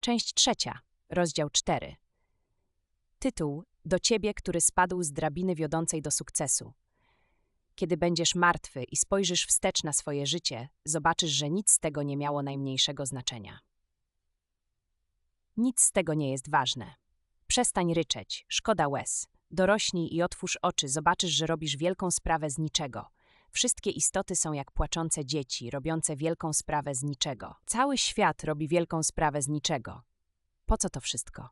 Część trzecia, rozdział 4. Tytuł Do ciebie, który spadł z drabiny wiodącej do sukcesu. Kiedy będziesz martwy i spojrzysz wstecz na swoje życie, zobaczysz, że nic z tego nie miało najmniejszego znaczenia. Nic z tego nie jest ważne. Przestań ryczeć, szkoda łez. Dorośnij i otwórz oczy, zobaczysz, że robisz wielką sprawę z niczego. Wszystkie istoty są jak płaczące dzieci, robiące wielką sprawę z niczego. Cały świat robi wielką sprawę z niczego. Po co to wszystko?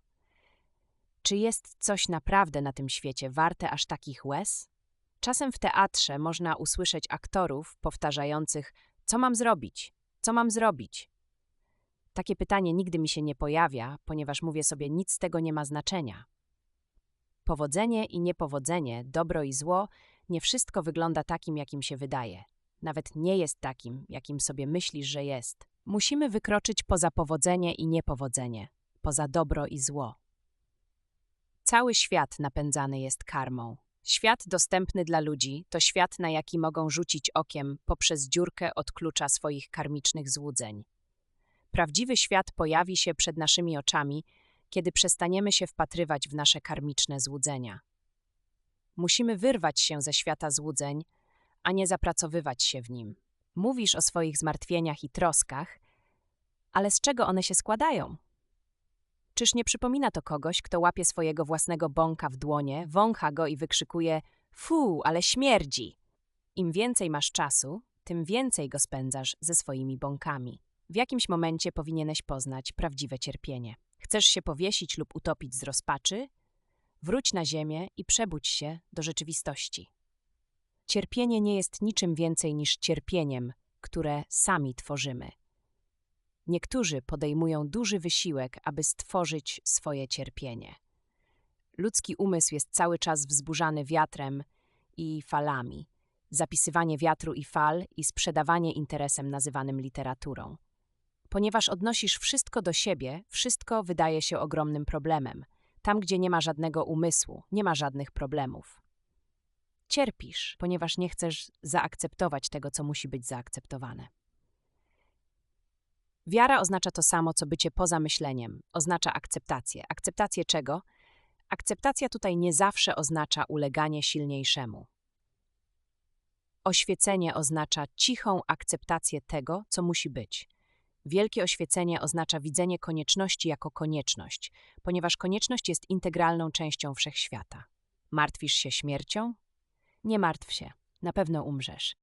Czy jest coś naprawdę na tym świecie warte aż takich łez? Czasem w teatrze można usłyszeć aktorów powtarzających: Co mam zrobić? Co mam zrobić? Takie pytanie nigdy mi się nie pojawia, ponieważ mówię sobie, nic z tego nie ma znaczenia. Powodzenie i niepowodzenie, dobro i zło, nie wszystko wygląda takim, jakim się wydaje. Nawet nie jest takim, jakim sobie myślisz, że jest. Musimy wykroczyć poza powodzenie i niepowodzenie, poza dobro i zło. Cały świat napędzany jest karmą. Świat dostępny dla ludzi to świat, na jaki mogą rzucić okiem poprzez dziurkę od klucza swoich karmicznych złudzeń. Prawdziwy świat pojawi się przed naszymi oczami, kiedy przestaniemy się wpatrywać w nasze karmiczne złudzenia. Musimy wyrwać się ze świata złudzeń, a nie zapracowywać się w nim. Mówisz o swoich zmartwieniach i troskach, ale z czego one się składają? Czyż nie przypomina to kogoś, kto łapie swojego własnego bąka w dłonie, wącha go i wykrzykuje: Fu, ale śmierdzi! Im więcej masz czasu, tym więcej go spędzasz ze swoimi bąkami. W jakimś momencie powinieneś poznać prawdziwe cierpienie. Chcesz się powiesić lub utopić z rozpaczy? Wróć na ziemię i przebudź się do rzeczywistości. Cierpienie nie jest niczym więcej niż cierpieniem, które sami tworzymy. Niektórzy podejmują duży wysiłek, aby stworzyć swoje cierpienie. Ludzki umysł jest cały czas wzburzany wiatrem i falami. Zapisywanie wiatru i fal i sprzedawanie interesem nazywanym literaturą. Ponieważ odnosisz wszystko do siebie, wszystko wydaje się ogromnym problemem. Tam, gdzie nie ma żadnego umysłu, nie ma żadnych problemów. Cierpisz, ponieważ nie chcesz zaakceptować tego, co musi być zaakceptowane. Wiara oznacza to samo, co bycie poza myśleniem. Oznacza akceptację. Akceptację czego? Akceptacja tutaj nie zawsze oznacza uleganie silniejszemu. Oświecenie oznacza cichą akceptację tego, co musi być. Wielkie oświecenie oznacza widzenie konieczności jako konieczność, ponieważ konieczność jest integralną częścią wszechświata. Martwisz się śmiercią? Nie martw się, na pewno umrzesz.